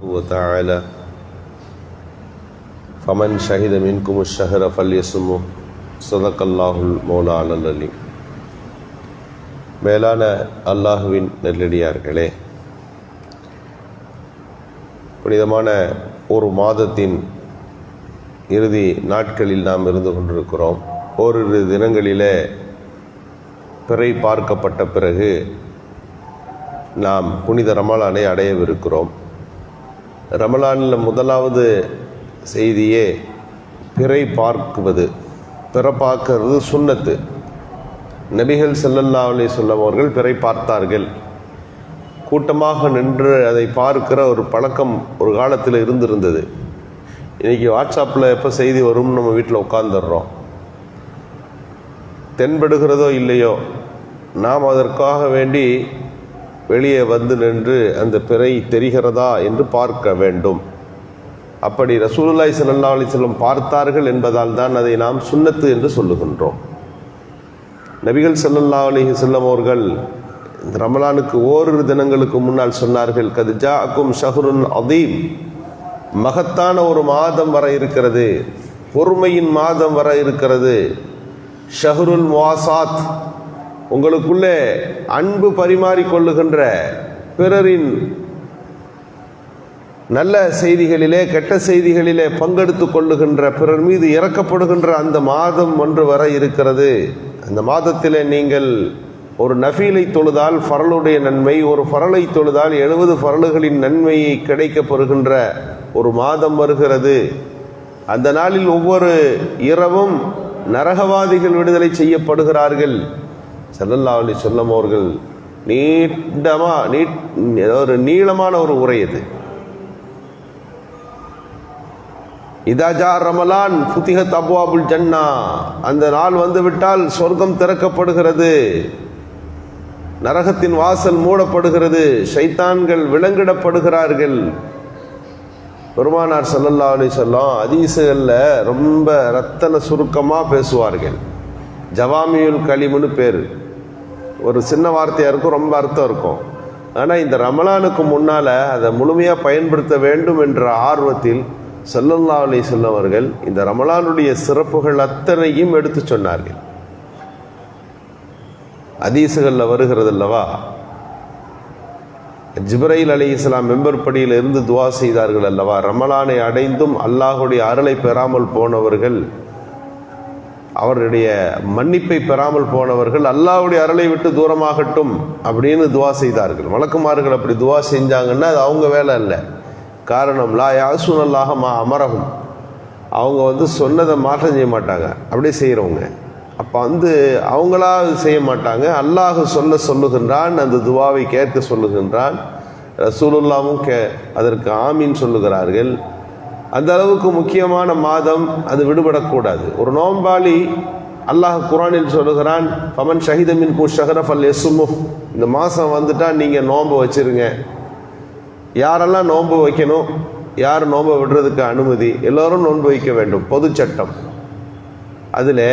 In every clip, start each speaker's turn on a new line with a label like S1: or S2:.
S1: وتعالى فمن شهد منكم الشهر فليصمه صدق الله المولانا العليم மேலான அல்லாஹுவின் நெல்லடியார்களே புனிதமான ஒரு மாதத்தின் இறுதி நாட்களில் நாம் இருந்து கொண்டிருக்கிறோம் ஓரிரு தினங்களிலே பிறை பார்க்கப்பட்ட பிறகு நாம் புனித ரமலானை அடையவிருக்கிறோம் ரமலானில் முதலாவது செய்தியே பிறை பார்க்குவது. பிற பார்க்கறது சுண்ணத்து. நபிகள் செல்லல்லா அலி வஸல்லம் அவர்கள் பிறை பார்த்தார்கள். கூட்டமாக நின்று அதை பார்க்கிற ஒரு பழக்கம் ஒரு காலத்தில் இருந்திருந்தது. இன்றைக்கி வாட்ஸ்அப்பில் எப்போ செய்தி வரும்னு நம்ம வீட்டில் உட்காந்துடுறோம் தென்படுகிறதோ இல்லையோ நாம் அதற்காக வேண்டி வெளியே வந்து நின்று அந்த பிறை தெரிகிறதா என்று பார்க்க வேண்டும். அப்படி ரசூலுல்லாய் சல்லா அலைஹி வஸல்லம் பார்த்தார்கள் என்பதால் தான் அதை நாம் சுன்னத்து என்று சொல்லுகின்றோம். நபிகள் சல்லல்லா அலி செல்லம் அவர்கள் இந்த ரமலானுக்கு ஓரிரு தினங்களுக்கு முன்னால் சொன்னார்கள் கதிஜா அக்கும் ஷஹ்ருன் அதீம் மகத்தான ஒரு மாதம் வர இருக்கிறது பொறுமையின் மாதம் வர இருக்கிறது. ஷஹருல் வாசாத் உங்களுக்குள்ளே அன்பு பரிமாறிக்கொள்ளுகின்ற பிறரின் நல்ல செய்திகளிலே கெட்ட செய்திகளிலே பங்கெடுத்து கொள்ளுகின்ற பிறர் மீது இறக்கப்படுகின்ற அந்த மாதம் ஒன்று வர இருக்கிறது. அந்த மாதத்தில் நீங்கள் ஒரு நஃபீலை தொழுதால் ஃபரலுடைய நன்மை ஒரு ஃபரலை தொழுதால் எழுபது ஃபரலுகளின் நன்மையை கிடைக்கப் பெறுகின்ற ஒரு மாதம் வருகிறது. அந்த நாளில் ஒவ்வொரு இரவும் நரகவாதிகள் விடுதலை செய்யப்படுகிறார்கள். செல்லல்லா அலி சொல்லம் அவர்கள் நீட்டமா நீட் ஒரு நீளமான ஒரு உரை இது. இதாஜா ரமலான் புத்திகத் அபுவாபுல் ஜன்னா. அந்த நாள் வந்துவிட்டால் சொர்க்கம் திறக்கப்படுகிறது. நரகத்தின் வாசல் மூடப்படுகிறது. ஷைத்தான்கள் விலங்கிடப்படுகிறார்கள். பெருமானார் சல்லல்லா அலி சொல்லாம் அதீசுகளில் ரொம்ப ரத்தன சுருக்கமாக பேசுவார்கள். ஜவாமியுல் கலிமுன்னு பேர். ஒரு சின்ன வார்த்தையாக இருக்கும் ரொம்ப அர்த்தம் இருக்கும். ஆனால் இந்த ரமலானுக்கு முன்னால் அதை முழுமையாக பயன்படுத்த வேண்டும் என்ற ஆர்வத்தில் சல்லல்லா அலி சொல்லவர்கள் இந்த ரமலானுடைய சிறப்புகள் அத்தனையும் எடுத்து சொன்னார்கள். அதீசுகளில் வருகிறது அல்லவா? ஜிப்ரைல் அலி இஸ்லாம் மெம்பர் படியில் இருந்து துவா செய்தார்கள் அல்லவா? ரமலானை அடைந்தும் அல்லாஹுடைய அருளை பெறாமல் போனவர்கள் அவருடைய மன்னிப்பை பெறாமல் போனவர்கள் அல்லாஹுடைய அருளை விட்டு தூரமாகட்டும் அப்படின்னு துவா செய்தார்கள். வழக்குமார்கள் அப்படி துவா செஞ்சாங்கன்னா அது அவங்க வேலை இல்லை காரணம் லா யாசூன் அல்லாஹ மா அமரகும் அவங்க வந்து சொன்னதை மாற்றம் செய்ய மாட்டாங்க. அப்படியே செய்கிறவங்க அப்போ வந்து அவங்களா செய்ய மாட்டாங்க. அல்லாஹ் சொல்ல சொல்லுகின்றான் அந்த துவாவை கேட்க சொல்லுகின்றான். ரசூலுல்லாவும் கே அதற்கு ஆமீன் சொல்லுகிறார்கள். அந்த அளவுக்கு முக்கியமான மாதம் அது விடுபடக்கூடாது. ஒரு நோம்பாளி அல்லாஹ் குரானில் சொல்லுகிறான் பமன் ஷஹிதமின் கு ஷஹரஃப் அல் எசுமு இந்த மாதம் வந்துட்டால் நீங்கள் நோன்பு வச்சிருங்க. யாரெல்லாம் நோன்பு வைக்கணும் யார் நோன்பை விடுறதுக்கு அனுமதி? எல்லோரும் நோன்பு வைக்க வேண்டும். பொது சட்டம். அதில்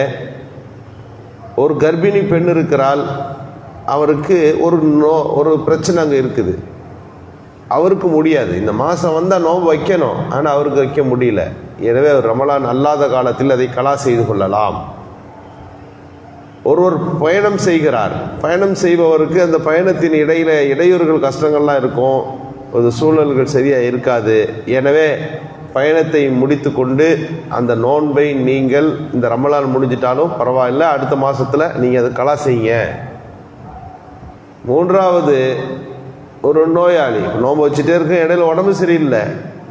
S1: ஒரு கர்ப்பிணி பெண் இருக்கிறாள் அவருக்கு ஒரு நோ ஒரு பிரச்சனை அங்கே இருக்குது. அவருக்கு முடியாது. இந்த மாதம் வந்தால் நோன்பு வைக்கணும். ஆனால் அவருக்கு வைக்க முடியல. எனவே ரமலான் அல்லாத காலத்தில் அதை கலா செய்து கொள்ளலாம். ஒருவர் பயணம் செய்கிறார். பயணம் செய்பவருக்கு அந்த பயணத்தின் இடையில இடையூறுகள் கஷ்டங்கள்லாம் இருக்கும். ஒரு சூழல்கள் சரியாக இருக்காது. எனவே பயணத்தை முடித்து கொண்டு அந்த நோன்பை நீங்கள் இந்த ரமலான் முடிஞ்சிட்டாலும் பரவாயில்ல. அடுத்த மாதத்தில் நீங்கள் அதை கலா செய்யுங்க. மூன்றாவது ஒரு நோயாளி நோன்பு வச்சுட்டே இருக்க இடையில உடம்பு சரியில்லை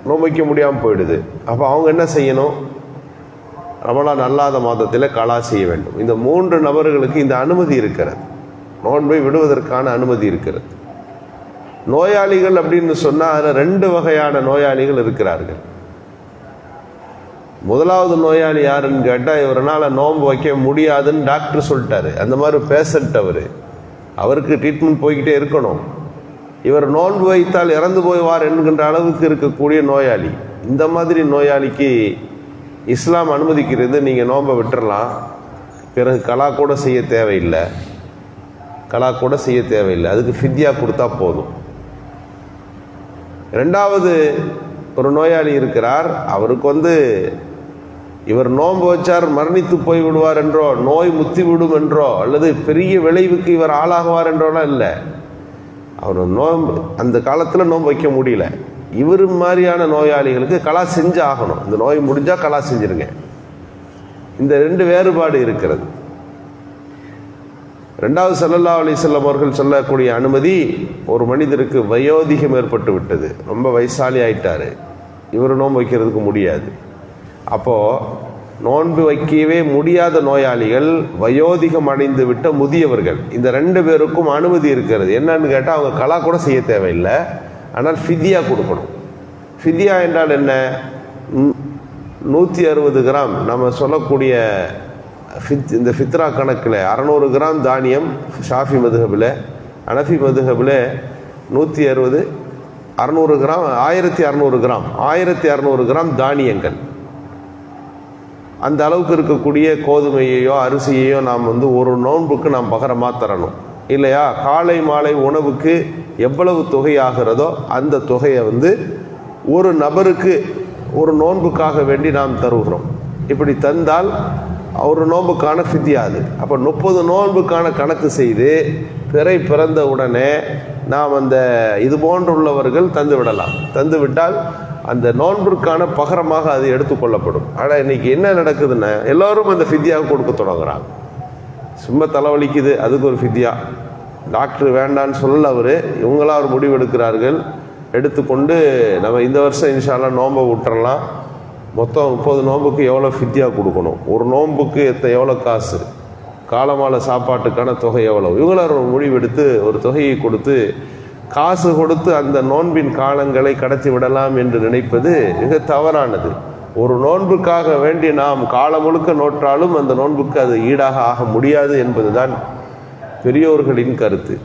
S1: நோன்பு வைக்க முடியாமல் போயிடுது. அப்போ அவங்க என்ன செய்யணும்? ரமலான் அல்லாத மாதத்தில் கலா செய்ய வேண்டும். இந்த மூன்று நபர்களுக்கு இந்த அனுமதி இருக்கிறது. நோன்பை விடுவதற்கான அனுமதி இருக்கிறது. நோயாளிகள் அப்படின்னு சொன்னால் அதில் ரெண்டு வகையான நோயாளிகள் இருக்கிறார்கள். முதலாவது நோயாளி யாருன்னு கேட்டால் இவரால் நோன்பு வைக்க முடியாதுன்னு டாக்டர் சொல்லிட்டாரு. அந்த மாதிரி பேஷண்ட் அவர். அவருக்கு ட்ரீட்மெண்ட் போய்கிட்டே இருக்கணும். இவர் நோன்பு வைத்தால் இறந்து போய்வார் என்கின்ற அளவுக்கு இருக்கக்கூடிய நோயாளி. இந்த மாதிரி நோயாளிக்கு இஸ்லாம் அனுமதிக்கிறது நீங்கள் நோன்பை விட்டுறலாம். பிறகு கலா கூட செய்ய தேவையில்லை. கலா கூட செய்ய தேவையில்லை. அதுக்கு ஃபித்யா கொடுத்தா போதும். ரெண்டாவது ஒரு நோயாளி இருக்கிறார். அவருக்கு வந்து இவர் நோன்பு வச்சார் மரணித்து போய் விடுவார் என்றோ நோய் முத்தி விடும் என்றோ அல்லது பெரிய விளைவுக்கு இவர் ஆளாகுவார் என்றோலாம் இல்லை. அவர் நோன்பு அந்த காலத்தில் நோன்பு வைக்க முடியல. இவர் மாதிரியான நோயாளிகளுக்கு கலா செஞ்சு ஆகணும். இந்த நோய் முடிஞ்சால் கலா செஞ்சிருங்க. இந்த ரெண்டு வேறுபாடு இருக்கிறது. ரெண்டாவது சல்லல்லா அலிசல்லம் அவர்கள் சொல்லக்கூடிய அனுமதி ஒரு மனிதருக்கு வயோதிகம் ஏற்பட்டு விட்டது. ரொம்ப வயசாலி ஆயிட்டாரு. இவர் நோன்பு வைக்கிறதுக்கு முடியாது. அப்போது நோன்பு வைக்கவே முடியாத நோயாளிகள் வயோதிகம் அடைந்து விட்ட முதியவர்கள். இந்த ரெண்டு பேருக்கும் அனுமதி இருக்கிறது. என்னன்னு கேட்டால் அவங்க கலா கூட செய்ய தேவையில்லை. ஆனால் ஃபிதியா கொடுக்கணும். ஃபிதியா என்றால் என்ன? நூற்றி அறுபது கிராம். நம்ம சொல்லக்கூடிய ஃபித் இந்த ஃபித்ரா கணக்கில் அறநூறு கிராம் தானியம் ஷாஃபி மதுகபில் அனஃபி மதுகபில் நூற்றி அறுபது அறநூறு கிராம் ஆயிரத்தி அறநூறு கிராம் ஆயிரத்தி அறநூறு கிராம் தானியங்கள். அந்த அளவுக்கு இருக்கக்கூடிய கோதுமையையோ அரிசியையோ நாம் வந்து ஒரு நோன்புக்கு நாம் பகரமாக தரணும். இல்லையா? காலை மாலை உணவுக்கு எவ்வளவு தொகை ஆகிறதோ அந்த தொகையை வந்து ஒரு நபருக்கு ஒரு நோன்புக்காக வேண்டி நாம் தருகிறோம். இப்படி தந்தால் ஒரு நோன்புக்கான ஃபித்தியாது அப்போ முப்பது நோன்புக்கான கணக்கு செய்து பிறை பிறந்த உடனே நாம் அந்த இது போன்றுள்ளவர்கள் தந்து விடலாம். தந்து விட்டால் அந்த நோன்பிற்கான பகரமாக அது எடுத்துக்கொள்ளப்படும் ஆனால் இன்னைக்கு என்ன நடக்குதுன்னா எல்லோரும் அந்த ஃபித்தியாக கொடுக்க தொடங்குறாங்க. சும்மா தலைவலிக்குது அதுக்கு ஒரு ஃபித்தியா டாக்டர் வேண்டான்னு சொல்ல அவர். இவங்களா ஒரு முடிவு எடுக்கிறார்கள். எடுத்துக்கொண்டு நம்ம இந்த வருஷம் இன்ஷால்லாம் நோன்பை விட்டுறலாம். மொத்தம் முப்பது நோன்புக்கு எவ்வளோ ஃபித்தியாக கொடுக்கணும்? ஒரு நோன்புக்கு எத்த எவ்வளோ காசு? காலமால சாப்பாட்டுக்கான தொகை எவ்வளோ இவங்களாம் ஒரு முடிவெடுத்து ஒரு தொகையை கொடுத்து காசு கொடுத்து அந்த நோன்பின் காலங்களை கடத்தி விடலாம் என்று நினைப்பது மிக தவறானது. ஒரு நோன்புக்காக வேண்டி நாம் காலம் முழுக்க நோற்றாலும் அந்த நோன்புக்கு அது ஈடாக ஆக முடியாது என்பதுதான் பெரியோர்களின் கருத்து.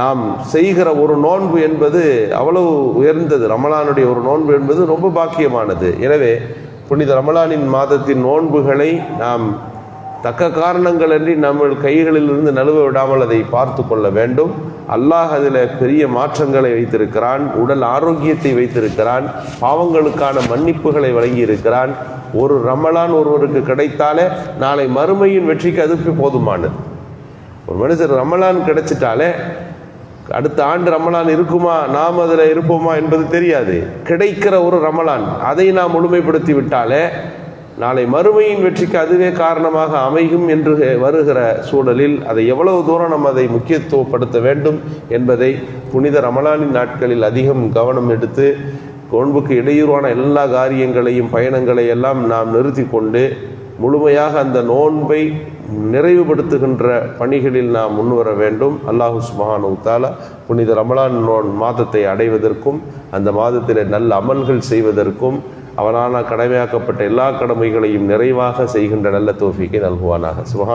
S1: நாம் செய்கிற ஒரு நோன்பு என்பது அவ்வளவு உயர்ந்தது. ரமலானுடைய ஒரு நோன்பு என்பது ரொம்ப பாக்கியமானது. எனவே புனித ரமலானின் மாதத்தின் நோன்புகளை நாம் தக்க காரணங்கள் அன்றி நம்ம கைகளிலிருந்து நழுவ விடாமல் அதை பார்த்து கொள்ள வேண்டும். அல்லாஹ் அதில் பெரிய மாற்றங்களை வைத்திருக்கிறான் உடல் ஆரோக்கியத்தை வைத்திருக்கிறான் பாவங்களுக்கான மன்னிப்புகளை வழங்கி இருக்கிறான் ஒரு ரமலான் ஒருவருக்கு கிடைத்தாலே நாளை மறுமையின் வெற்றிக்கு அதுக்கு போதுமானது. ஒரு மனுஷர் ரமலான் கிடைச்சிட்டாலே அடுத்த ஆண்டு ரமலான் இருக்குமா நாம் அதில் இருப்போமா என்பது தெரியாது. கிடைக்கிற ஒரு ரமலான் அதை நாம் முழுமைப்படுத்தி விட்டாலே நாளை மறுமையின் வெற்றிக்கு அதுவே காரணமாக அமையும் என்று வருகிற சூழலில் அதை எவ்வளவு தூரம் நம்ம அதை முக்கியத்துவப்படுத்த வேண்டும் என்பதை புனித ரமலானின் நாட்களில் அதிகம் கவனம் எடுத்து நோன்புக்கு இடையூறான எல்லா காரியங்களையும் பயணங்களை எல்லாம் நாம் நிறுத்தி கொண்டு முழுமையாக அந்த நோன்பை நிறைவுபடுத்துகின்ற பணிகளில் நாம் முன்வர வேண்டும். அல்லாஹு சுபஹானு தாலா புனித ரமலான் நோன் மாதத்தை அடைவதற்கும் அந்த மாதத்தில் நல்ல அமல்கள் செய்வதற்கும் அவனான கடமையாக்கப்பட்ட எல்லா கடமைகளையும் நிறைவாக செய்கின்ற நல்ல தோஃபிக்கை நல்குவானாக. சுபஹான்